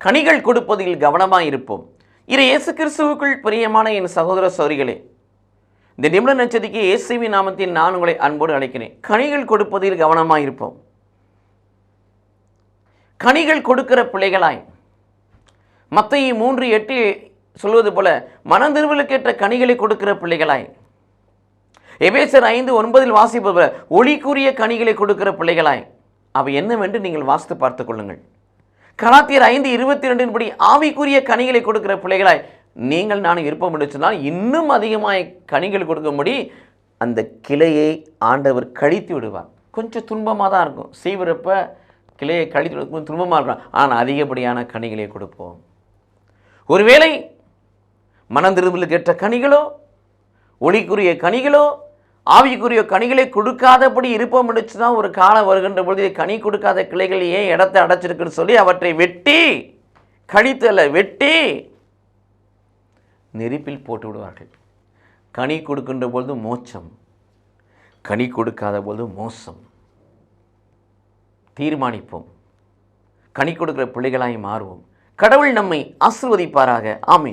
கனிகள் கொடுப்பதில் கவனமாக இருப்போம் இரு இயேசு கிறிஸ்துவுக்குள் பிரியமான என் சகோதர சௌரிகளே இந்த நிமிட நச்சதிக்கு இயேசுவி நாமத்தில் நான் உங்களை அன்போடு அழைக்கிறேன். கனிகள் கொடுப்பதில் கவனமாக இருப்போம் கனிகள் கொடுக்கிற பிள்ளைகளாய் மத்திய மூன்று எட்டு சொல்வது போல மனந்திருவலுக்கேற்ற கனிகளை கொடுக்கிற பிள்ளைகளாய் எபேசர் ஐந்து ஒன்பதில் வாசிப்பவர் ஒளிக்குரிய கனிகளை கொடுக்கிற பிள்ளைகளாய் அவை என்னவென்று நீங்கள் வாசித்து பார்த்துக் கொள்ளுங்கள். கலாத்தியர் ஐந்து இருபத்தி ரெண்டின் படி ஆவிக்குரிய கனிகளை கொடுக்கிற பிள்ளைகளாய் நீங்கள் நான் இருப்போம் என்று சொன்னால் இன்னும் அதிகமாக கனிகள் கொடுக்கும்படி அந்த கிளையை ஆண்டவர் கழித்து விடுவார். கொஞ்சம் துன்பமாக தான் இருக்கும். செய்வரப்ப கிளையை கழித்து விட துன்பமாக இருக்கும். ஆனால் அதிகப்படியான கனிகளை கொடுப்போம். ஒருவேளை மனந்திரும்பலுக்கு ஏற்ற கனிகளோ ஒளிக்குரிய கனிகளோ ஆவிக்குரிய கனிகளை கொடுக்காதபடி இருப்போம் என்று தான் ஒரு காலம் வருகின்ற பொழுது கனி கொடுக்காத கிளைகள் ஏன் இடத்தை அடைச்சிருக்குன்னு சொல்லி அவற்றை வெட்டி கழித்து வெட்டி நெருப்பில் போட்டு விடுவார்கள். கனி கொடுக்கின்ற பொழுது மோச்சம் கனி கொடுக்காத பொழுது மோசம். தீர்மானிப்போம். கனி கொடுக்கிற பிள்ளைகளாய் மாறுவோம். கடவுள் நம்மை ஆசிர்வதிப்பாராக. ஆமீன்.